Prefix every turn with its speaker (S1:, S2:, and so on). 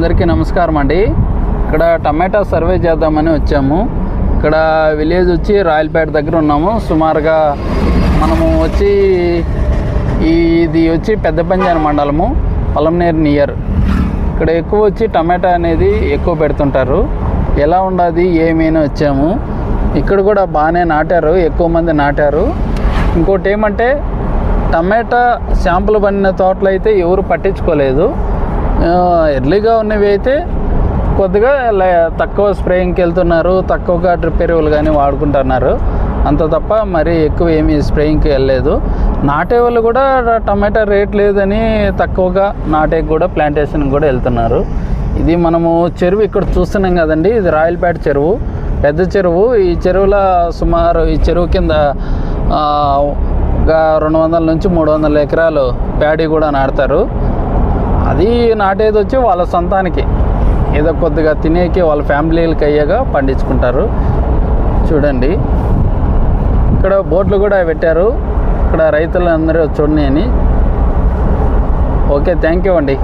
S1: అందరికీ నమస్కారం అండి. ఇక్కడ టమాటా సర్వే చేద్దామని వచ్చాము. ఇక్కడ విలేజ్ వచ్చి రాయలపేట దగ్గర ఉన్నాము. సుమారుగా మనము వచ్చి ఈ- ఇది వచ్చి పెద్ద పంజాన మండలము పొలంనేరు నియర్. ఇక్కడ ఎక్కువ వచ్చి టమాటా అనేది ఎక్కువ పెడుతుంటారు. ఎలా ఉండదు ఏమైనా వచ్చాము. ఇక్కడ కూడా బాగానే నాటారు ఎక్కువ మంది నాటారు. ఇంకోటి ఏమంటే టమాటా శాంపుల్ పడిన తోటలు అయితే ఎవరు పట్టించుకోలేదు. ఎర్లీగా ఉన్నవి అయితే కొద్దిగా తక్కువ స్ప్రేయింగ్కి వెళ్తున్నారు తక్కువగా డ్రిప్ ఎరువులు కానీ వాడుకుంటున్నారు. అంత తప్ప మరి ఎక్కువ ఏమి స్ప్రేయింగ్కి వెళ్ళలేదు. నాటే వాళ్ళు కూడా టమాటా రేట్ లేదని తక్కువగా నాటే కూడా ప్లాంటేషన్ కూడా వెళ్తున్నారు. ఇది మనము చెరువు ఇక్కడ చూస్తున్నాం కదండి ఇది రాయలపేట చెరువు. పెద్ద చెరువు. ఈ చెరువులో సుమారు ఈ చెరువు కింద రెండు వందల నుంచి మూడు వందల ఎకరాలు ప్యాడీ కూడా నాటుతారు. అది నాటేది వచ్చి వాళ్ళ సొంతానికి. ఏదో కొద్దిగా తినేకి వాళ్ళ ఫ్యామిలీలకి అయ్యాగా పండించుకుంటారు. చూడండి. ఇక్కడ బోట్లు కూడా పెట్టారు. ఇక్కడ రైతులందరూ చూడని అని. ఓకే థ్యాంక్ యూ అండి.